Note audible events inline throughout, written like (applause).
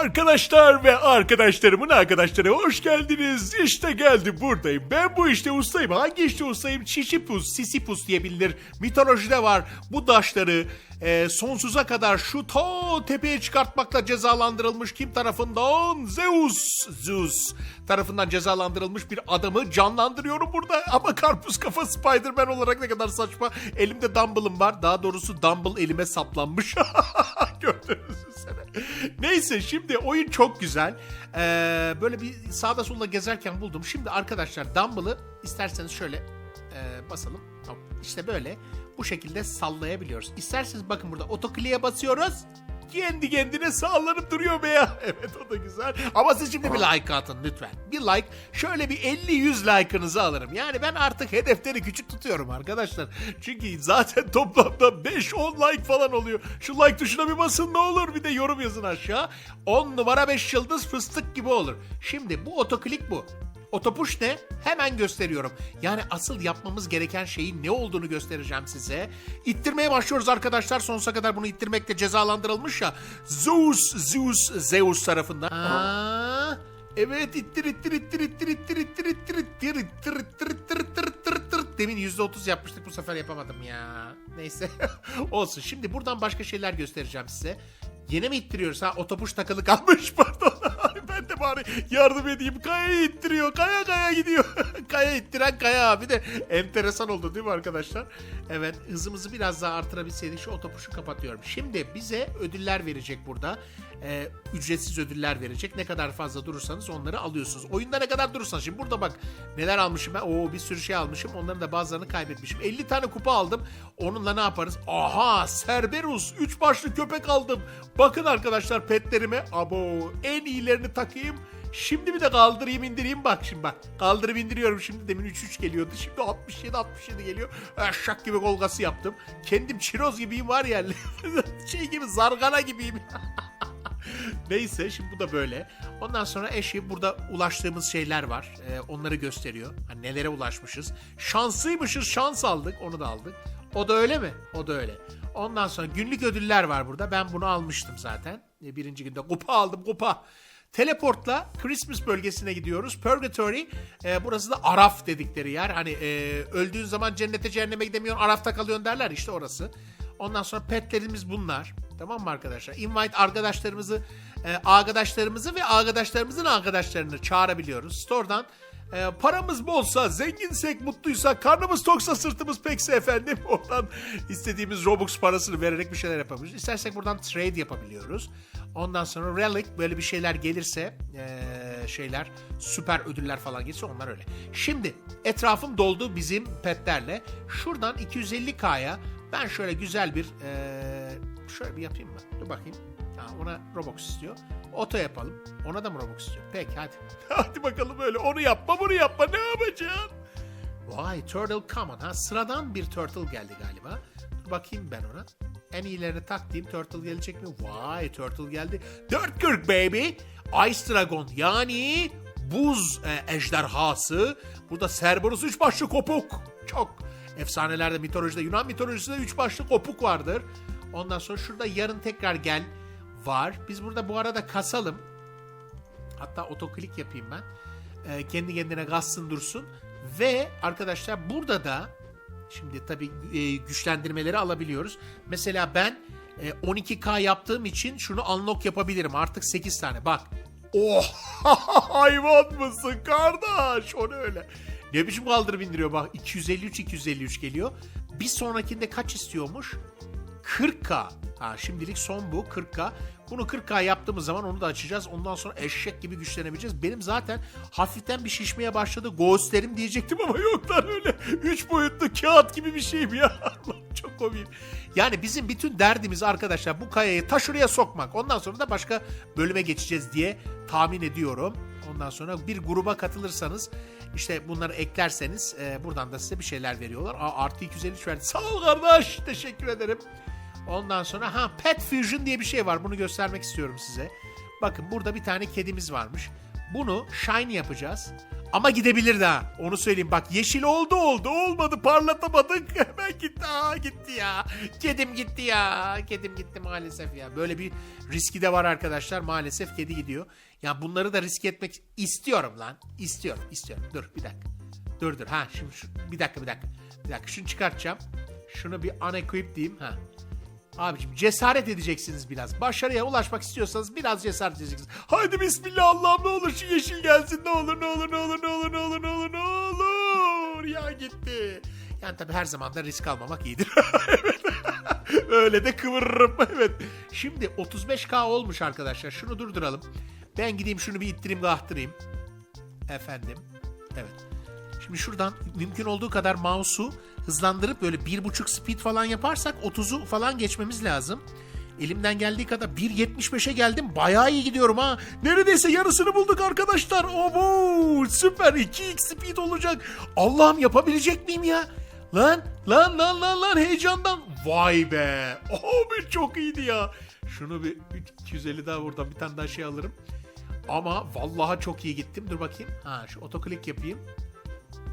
Arkadaşlar ve arkadaşlarımın arkadaşları hoş geldiniz. İşte geldim buradayım. Ben bu işte ustayım. Hangi işte ustayım? Çişipus, Sisipus diye bilinir. Mitolojide var. Bu daşları e, sonsuza kadar şu ta tepeye çıkartmakla cezalandırılmış kim tarafından? Zeus. Zeus tarafından cezalandırılmış bir adamı canlandırıyorum burada. (laughs) Ama karpuz kafa Spider-Man olarak ne kadar saçma. Elimde Dumble'ım var. Daha doğrusu Dumble elime saplanmış. (laughs) Gördünüz mü sene? Neyse şimdi oyun çok güzel. Ee, böyle bir sağda solda gezerken buldum. Şimdi arkadaşlar Dumble'ı isterseniz şöyle e, basalım. Hop, İşte böyle bu şekilde sallayabiliyoruz. İsterseniz bakın burada otokliğe basıyoruz. Kendi kendine sallanıp duruyor be ya. (laughs) Evet o da güzel. Ama siz şimdi bir like atın lütfen. Bir like. Şöyle bir 50-100 like'ınızı alırım. Yani ben artık hedefleri küçük tutuyorum arkadaşlar. Çünkü zaten (laughs) toplamda 5-10 like falan oluyor. Şu like tuşuna bir basın ne olur. Bir de yorum yazın aşağı. 10 numara 5 yıldız fıstık gibi olur. Şimdi bu otoklik bu. Otopuş ne? Hemen gösteriyorum. Yani asıl yapmamız gereken şeyin ne olduğunu göstereceğim size. İttirmeye başlıyoruz arkadaşlar. Sonsuza kadar bunu ittirmekle cezalandırılmış ya. Zeus, Zeus, Zeus tarafından. Aa, evet ittir ittir ittir ittir ittir ittir ittir ittir ittir ittir ittir ittir. Demin %30 yapmıştık bu sefer yapamadım ya. Neyse olsun. Şimdi buradan başka şeyler göstereceğim size. Yine mi ittiriyoruz ha? Otopuş takılı kalmış pardon. Bari yardım edeyim. Kaya ittiriyor. Kaya kaya gidiyor. (laughs) kaya ittiren kaya abi de enteresan oldu değil mi arkadaşlar? Evet hızımızı biraz daha artırabilseydik şu otopuşu kapatıyorum. Şimdi bize ödüller verecek burada. Ee, ücretsiz ödüller verecek. Ne kadar fazla durursanız onları alıyorsunuz. Oyunda ne kadar durursanız. Şimdi burada bak neler almışım ben. Oo bir sürü şey almışım. Onların da bazılarını kaybetmişim. 50 tane kupa aldım. Onunla ne yaparız? Aha Cerberus. 3 başlı köpek aldım. Bakın arkadaşlar petlerime. Abo en iyilerini takayım. Şimdi bir de kaldırayım indireyim bak şimdi bak. Kaldırıp indiriyorum şimdi demin 3-3 geliyordu. Şimdi 67 67 geliyor. Aşak gibi kolgası yaptım. Kendim çiroz gibiyim var ya. (laughs) şey gibi zargana gibiyim. (laughs) (laughs) Neyse şimdi bu da böyle. Ondan sonra eşi burada ulaştığımız şeyler var. Ee, onları gösteriyor. Hani nelere ulaşmışız. Şanslıymışız şans aldık onu da aldık. O da öyle mi? O da öyle. Ondan sonra günlük ödüller var burada. Ben bunu almıştım zaten. Ee, Birinci günde kupa aldım kupa. Teleportla Christmas bölgesine gidiyoruz. Purgatory, e, burası da Araf dedikleri yer. Hani e, öldüğün zaman cennete cehenneme gidemiyorsun, Araf'ta kalıyorsun derler işte orası. Ondan sonra petlerimiz bunlar. Tamam mı arkadaşlar? Invite arkadaşlarımızı, e, arkadaşlarımızı ve arkadaşlarımızın arkadaşlarını çağırabiliyoruz. Store'dan e, paramız bolsa, zenginsek, mutluysak, karnımız toksa, sırtımız pekse efendim (laughs) oradan istediğimiz Robux parasını vererek bir şeyler yapabiliyoruz. İstersek buradan trade yapabiliyoruz. Ondan sonra relic böyle bir şeyler gelirse e, şeyler süper ödüller falan gelirse onlar öyle. Şimdi etrafım doldu bizim petlerle. Şuradan 250k'ya ben şöyle güzel bir e, şöyle bir yapayım mı? Dur bakayım. Ha, ona Robux istiyor. Oto yapalım. Ona da mı Robux istiyor? Peki hadi. (laughs) hadi bakalım öyle. Onu yapma bunu yapma. Ne yapacaksın? Vay Turtle Common ha. Sıradan bir Turtle geldi galiba. Dur bakayım ben ona. En iyilerini taktiğim Turtle gelecek mi? Vay Turtle geldi. Dörtkürk baby. Ice Dragon yani buz e, ejderhası. Burada Cerberus üç başlı kopuk. Çok efsanelerde mitolojide Yunan mitolojisinde üç başlı kopuk vardır. Ondan sonra şurada yarın tekrar gel var. Biz burada bu arada kasalım. Hatta otoklik yapayım ben. Ee, kendi kendine gazsın dursun. Ve arkadaşlar burada da şimdi tabii e, güçlendirmeleri alabiliyoruz. Mesela ben e, 12K yaptığım için şunu unlock yapabilirim. Artık 8 tane. Bak. Oh (laughs) hayvan mısın kardeş? O ne öyle? Ne biçim kaldırıp indiriyor bak. 253 253 geliyor. Bir sonrakinde kaç istiyormuş? 40K. Ha, şimdilik son bu 40K. Bunu 40K yaptığımız zaman onu da açacağız. Ondan sonra eşek gibi güçlenebileceğiz. Benim zaten hafiften bir şişmeye başladı. Ghostlerim diyecektim ama yok lan öyle. 3 boyutlu kağıt gibi bir şeyim ya. (laughs) Allah'ım çok komiyim. Yani bizim bütün derdimiz arkadaşlar bu kayayı ta şuraya sokmak. Ondan sonra da başka bölüme geçeceğiz diye tahmin ediyorum. Ondan sonra bir gruba katılırsanız işte bunları eklerseniz e, buradan da size bir şeyler veriyorlar. Aa, artı 253 verdi. Sağ ol kardeş. Teşekkür ederim. Ondan sonra ha Pet Fusion diye bir şey var. Bunu göstermek istiyorum size. Bakın burada bir tane kedimiz varmış. Bunu shiny yapacağız. Ama gidebilir daha. Onu söyleyeyim. Bak yeşil oldu oldu. Olmadı parlatamadık. (laughs) Hemen gitti. Aa gitti ya. Kedim gitti ya. Kedim gitti maalesef ya. Böyle bir riski de var arkadaşlar. Maalesef kedi gidiyor. Ya bunları da risk etmek istiyorum lan. İstiyorum. istiyorum. Dur bir dakika. Dur dur. Ha şimdi şu, bir dakika bir dakika. Bir dakika şunu çıkartacağım. Şunu bir unequip diyeyim. Ha. Abicim cesaret edeceksiniz biraz. Başarıya ulaşmak istiyorsanız biraz cesaret edeceksiniz. Haydi bismillah Allah'ım ne olur şu yeşil gelsin ne olur ne olur ne olur ne olur ne olur ne olur ne olur. Ya gitti. Yani tabii her zaman da risk almamak iyidir. (laughs) evet. Öyle de kıvırırım. Evet. Şimdi 35k olmuş arkadaşlar. Şunu durduralım. Ben gideyim şunu bir ittireyim kahtırayım. Efendim. Evet. Şimdi şuradan mümkün olduğu kadar mouse'u hızlandırıp böyle bir buçuk speed falan yaparsak 30'u falan geçmemiz lazım. Elimden geldiği kadar 1.75'e geldim. Bayağı iyi gidiyorum ha. Neredeyse yarısını bulduk arkadaşlar. Obo süper 2x speed olacak. Allah'ım yapabilecek miyim ya? Lan lan lan lan lan heyecandan. Vay be. Oh çok iyiydi ya. Şunu bir 250 daha buradan bir tane daha şey alırım. Ama vallahi çok iyi gittim. Dur bakayım. Ha şu otoklik yapayım.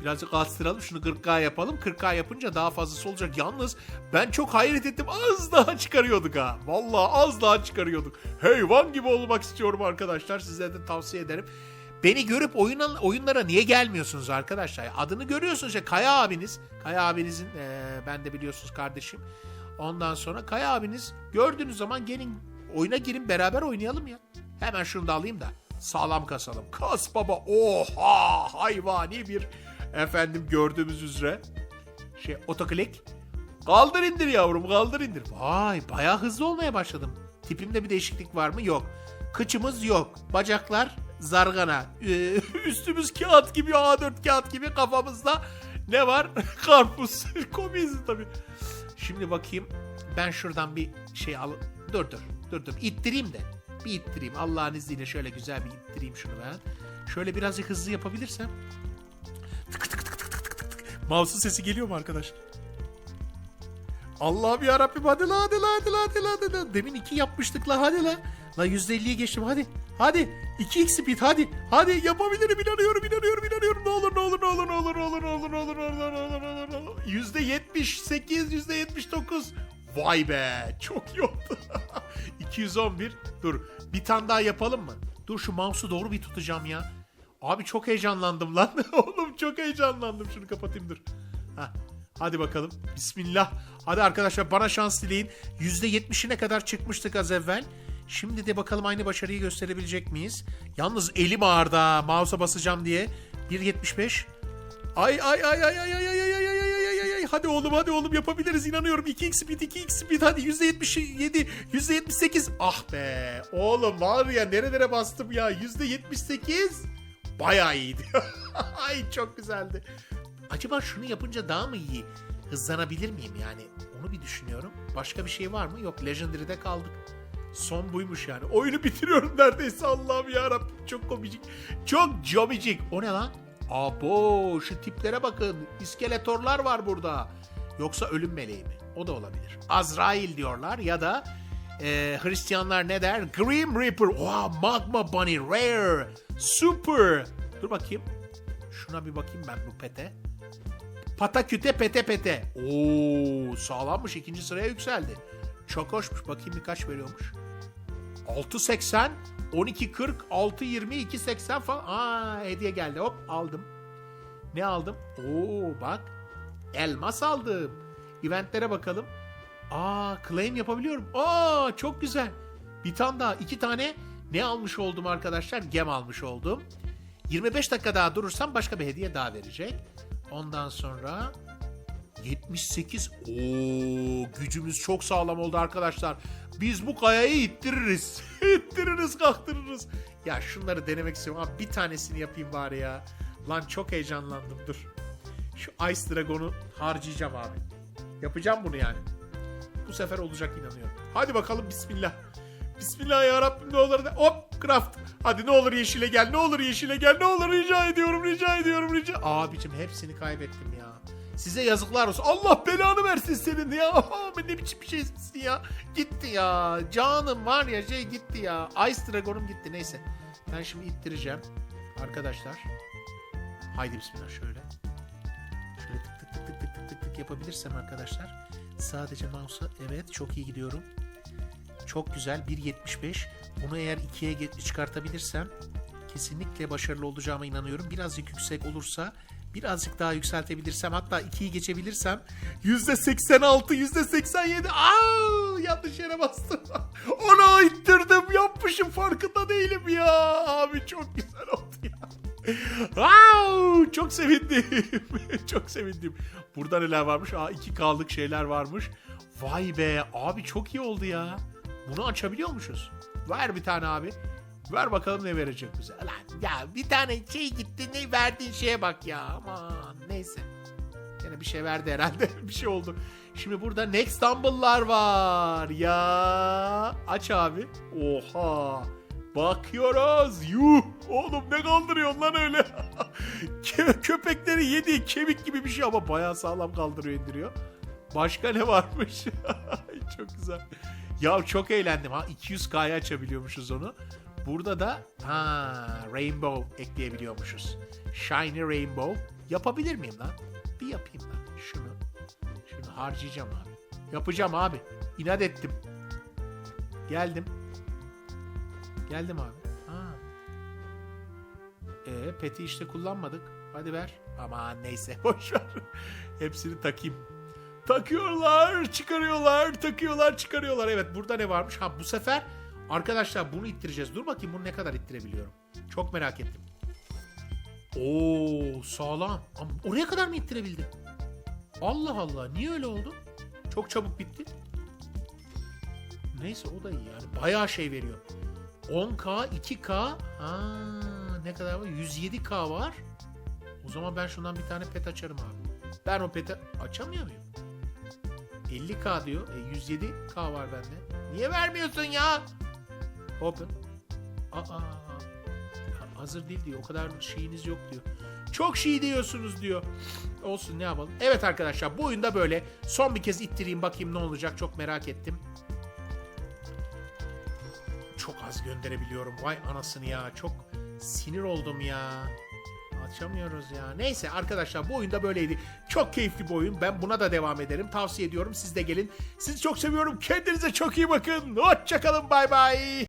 Birazcık kastıralım. Şunu 40K yapalım. 40K yapınca daha fazlası olacak. Yalnız ben çok hayret ettim. Az daha çıkarıyorduk ha. Vallahi az daha çıkarıyorduk. Heyvan gibi olmak istiyorum arkadaşlar. Size de tavsiye ederim. Beni görüp oyuna, oyunlara niye gelmiyorsunuz arkadaşlar? Adını görüyorsunuz ya Kaya abiniz. Kaya abinizin eee, ben de biliyorsunuz kardeşim. Ondan sonra Kaya abiniz gördüğünüz zaman gelin oyuna girin beraber oynayalım ya. Hemen şunu da alayım da sağlam kasalım. Kas baba oha hayvani bir efendim gördüğümüz üzere şey otoklik. Kaldır indir yavrum kaldır indir. Vay bayağı hızlı olmaya başladım. Tipimde bir değişiklik var mı? Yok. Kıçımız yok. Bacaklar zargana. Ee, (laughs) üstümüz kağıt gibi A4 kağıt gibi kafamızda ne var? (laughs) Karpuz. (laughs) Komiyiz tabii. Şimdi bakayım. Ben şuradan bir şey al. Dur dur. Dur dur. İttireyim de. Bir ittireyim. Allah'ın izniyle şöyle güzel bir ittireyim şunu ben. Şöyle birazcık hızlı yapabilirsem. Tık tık tık tık tık tık tık. Mouse'un sesi geliyor mu arkadaşlar? Allah'ım yarabbim hadi la hadi la hadi la hadi la hadi la. Demin iki yapmıştık la hadi la. La %50'ye geçtim hadi. Hadi. 2x speed hadi. Hadi yapabilirim inanıyorum inanıyorum inanıyorum. Ne olur ne olur ne olur ne olur ne olur ne olur ne olur ne olur ne olur ne olur ne olur. %78 %79. Vay be çok iyi oldu. 211. Dur bir tane daha yapalım mı? Dur şu mouse'u doğru bir tutacağım ya. Abi çok heyecanlandım lan. Oğlum çok heyecanlandım. Şunu kapatayım dur. Hah. Hadi bakalım. Bismillah. Hadi arkadaşlar bana şans dileyin. %70'ine kadar çıkmıştık az evvel. Şimdi de bakalım aynı başarıyı gösterebilecek miyiz? Yalnız elim ağırdı ha. Mouse'a basacağım diye. 1.75. Ay ay ay ay ay ay ay ay ay ay ay ay ay ay hadi oğlum hadi oğlum yapabiliriz inanıyorum 2x speed 2x speed hadi %77 %78 ah be oğlum var ya nerelere bastım ya %78 bayağı iyiydi (laughs) ay çok güzeldi acaba şunu yapınca daha mı iyi hızlanabilir miyim yani onu bir düşünüyorum başka bir şey var mı yok Legendary'de kaldık Son buymuş yani. Oyunu (laughs) bitiriyorum neredeyse Allah'ım ya Çok komik. Çok comicik. O ne lan? Abo şu tiplere bakın. İskeletorlar var burada. Yoksa ölüm meleği mi? O da olabilir. Azrail diyorlar ya da e, Hristiyanlar ne der? Grim Reaper. Oha Magma Bunny. Rare. Super. Dur bakayım. Şuna bir bakayım ben bu pete. Pataküte pete pete. Oo sağlammış. ikinci sıraya yükseldi. Çok hoşmuş. Bakayım birkaç veriyormuş. 6.80, 12.40, 6.20, 2.80 falan. Aa hediye geldi. Hop aldım. Ne aldım? Oo bak. Elmas aldım. Eventlere bakalım. Aa claim yapabiliyorum. Aa çok güzel. Bir tane daha. iki tane ne almış oldum arkadaşlar? Gem almış oldum. 25 dakika daha durursam başka bir hediye daha verecek. Ondan sonra 78. Oo, gücümüz çok sağlam oldu arkadaşlar. Biz bu kayayı ittiririz. (laughs) ittiririz, kalktırırız. Ya şunları denemek istiyorum ama bir tanesini yapayım bari ya. Lan çok heyecanlandım dur. Şu Ice Dragon'u harcayacağım abi. Yapacağım bunu yani. Bu sefer olacak inanıyorum. Hadi bakalım bismillah. Bismillah ya Rabbim ne olur ne... Hop craft. Hadi ne olur yeşile gel ne olur yeşile gel ne olur rica ediyorum rica ediyorum rica. Abicim hepsini kaybettim ya. Size yazıklar olsun. Allah belanı versin senin ya. (laughs) Ben ne biçim bir şeysin ya. Gitti ya. Canım var ya şey gitti ya. Ice Dragon'um gitti neyse. Ben şimdi ittireceğim. Arkadaşlar. Haydi bismillah şöyle. Şöyle tık tık tık tık tık tık tık yapabilirsem arkadaşlar. Sadece mouse'a evet çok iyi gidiyorum. Çok güzel 1.75. Bunu eğer 2'ye ge- çıkartabilirsem kesinlikle başarılı olacağıma inanıyorum. Birazcık yüksek olursa birazcık daha yükseltebilirsem hatta 2'yi geçebilirsem %86 %87 Aa, yanlış yere bastım. (laughs) Ona ittirdim yapmışım farkında değilim ya. Abi çok güzel oldu ya. Wow, (laughs) çok sevindim. (laughs) çok sevindim. Burada neler varmış? Aa 2K'lık şeyler varmış. Vay be abi çok iyi oldu ya. Bunu açabiliyormuşuz. Ver bir tane abi. Ver bakalım ne verecek bize. Lan ya bir tane şey gitti ne verdiğin şeye bak ya. Aman neyse. Yine bir şey verdi herhalde. (laughs) bir şey oldu. Şimdi burada Next Dumble'lar var. Ya aç abi. Oha. Bakıyoruz. Yuh. Oğlum ne kaldırıyorsun lan öyle? (laughs) Kö- Köpekleri yedi kemik gibi bir şey ama bayağı sağlam kaldırıyor indiriyor. Başka ne varmış? (laughs) çok güzel. Ya çok eğlendim ha. 200K'ya açabiliyormuşuz onu. Burada da ha Rainbow ekleyebiliyormuşuz. Shiny Rainbow. Yapabilir miyim lan? Bir yapayım lan. Şunu. Şunu harcayacağım abi. Yapacağım abi. İnat ettim. Geldim. Geldim abi. Ha. E peti işte kullanmadık. Hadi ver. Aman neyse (laughs) boş ver. Hepsini takayım. Takıyorlar, çıkarıyorlar, takıyorlar, çıkarıyorlar. Evet burada ne varmış? Ha bu sefer arkadaşlar bunu ittireceğiz. Dur bakayım bunu ne kadar ittirebiliyorum. Çok merak ettim. Oo sağlam. Ama oraya kadar mı ittirebildim? Allah Allah niye öyle oldu? Çok çabuk bitti. Neyse o da iyi yani. Bayağı şey veriyor. 10K, 2K. Ha, ne kadar var? 107K var. O zaman ben şundan bir tane pet açarım abi. Ben o peti açamıyor muyum? 50K diyor. E 107K var bende. Niye vermiyorsun ya? Open. Aa. Hazır değil diyor. O kadar şeyiniz yok diyor. Çok şey diyorsunuz diyor. Olsun ne yapalım. Evet arkadaşlar bu oyunda böyle. Son bir kez ittireyim bakayım ne olacak. Çok merak ettim. Az gönderebiliyorum. Vay anasını ya. Çok sinir oldum ya. Açamıyoruz ya. Neyse arkadaşlar bu oyunda böyleydi. Çok keyifli bir oyun. Ben buna da devam ederim. Tavsiye ediyorum. Siz de gelin. Sizi çok seviyorum. Kendinize çok iyi bakın. Hoşçakalın. Bay bay.